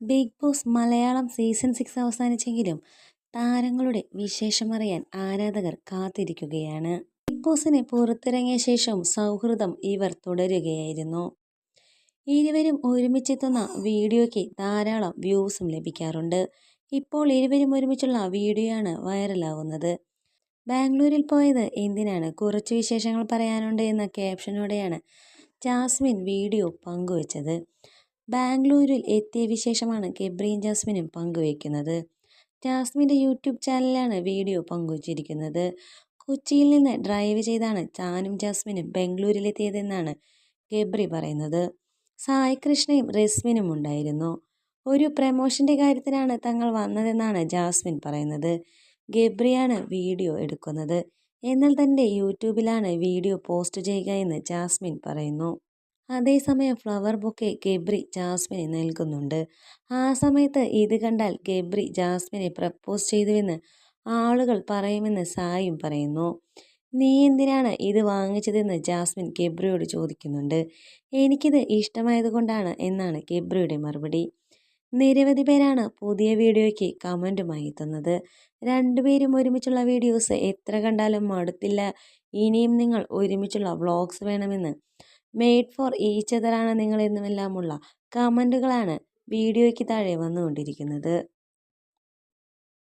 Big boss Malayalam season six അവസാനിച്ചെങ്കിലും താരങ്ങളുടെ വിശേഷമറിയാൻ ആരാധകർ കാത്തിരിക്കുകയാണ്. ബിഗ് ബോസിന് പുറത്തിറങ്ങിയ ശേഷം സൗഹൃദം ഇവർ തുടരുകയായിരുന്നു. ഇരുവരും ഒരുമിച്ചെത്തുന്ന വീഡിയോയ്ക്ക് ധാരാളം വ്യൂസും ലഭിക്കാറുണ്ട്. ഇപ്പോൾ ഇരുവരും ഒരുമിച്ചുള്ള വീഡിയോയാണ് വൈറലാവുന്നത്. ബാംഗ്ലൂരിൽ പോയത് എന്തിനാണ്? കുറച്ച് വിശേഷങ്ങൾ പറയാനുണ്ട് എന്ന ക്യാപ്ഷനോടെയാണ് ജാസ്മിൻ വീഡിയോ പങ്കുവച്ചത്. ബാംഗ്ലൂരിൽ എത്തിയ വിശേഷമാണ് കെബ്രീൻ ജാസ്മിനും പങ്കുവയ്ക്കുന്നത്. ജാസ്മിന്റെ യൂട്യൂബ് ചാനലിലാണ് വീഡിയോ പങ്കുവച്ചിരിക്കുന്നത്. കൊച്ചിയിൽ നിന്ന് ഡ്രൈവ് ചെയ്താണ് ചാനും ജാസ്മിനും ബംഗ്ലൂരിലെത്തിയതെന്നാണ് ഗബ്രി പറയുന്നത്. സായ് കൃഷ്ണയും റസ്മിനും ഉണ്ടായിരുന്നു. ഒരു പ്രമോഷന്റെ കാര്യത്തിനാണ് തങ്ങൾ വന്നതെന്നാണ് ജാസ്മിൻ പറയുന്നത്. ഗബ്രിയാണ് വീഡിയോ എടുക്കുന്നത്. എന്നാൽ തന്റെ യൂട്യൂബിലാണ് വീഡിയോ പോസ്റ്റ് ചെയ്യുക എന്ന് ജാസ്മിൻ പറയുന്നു. അതേസമയം ഫ്ലവർ ബൊക്കെ ഗബ്രി ജാസ്മിന് നൽകുന്നുണ്ട്. ആ സമയത്ത് ഇത് കണ്ടാൽ ഗബ്രി ജാസ്മിനെ പ്രപ്പോസ് ചെയ്തുവെന്ന് ആളുകൾ പറയുമെന്ന് സായും പറയുന്നു. നീ എന്തിനാണ് ഇത് വാങ്ങിച്ചതെന്ന് ജാസ്മിൻ ഗബ്രിയോട് ചോദിക്കുന്നുണ്ട്. എനിക്കിത് ഇഷ്ടമായതുകൊണ്ടാണ് എന്നാണ് ഗബ്രിയുടെ മറുപടി. നിരവധി പേരാണ് പുതിയ വീഡിയോയ്ക്ക് കമന്റുമായി എത്തുന്നത്. രണ്ടുപേരും ഒരുമിച്ചുള്ള വീഡിയോസ് എത്ര കണ്ടാലും മടുത്തില്ല. ഇനിയും നിങ്ങൾ ഒരുമിച്ചുള്ള വ്ളോഗ്സ് വേണമെന്ന് മെയ്ഡ് ഫോർ ഈച്ചതറാണ് നിങ്ങൾ നിങ്ങളെന്നുമെല്ലാമുള്ള കമന്റുകളാണ് വീഡിയോയ്ക്ക് താഴെ വന്നുകൊണ്ടിരിക്കുന്നത്.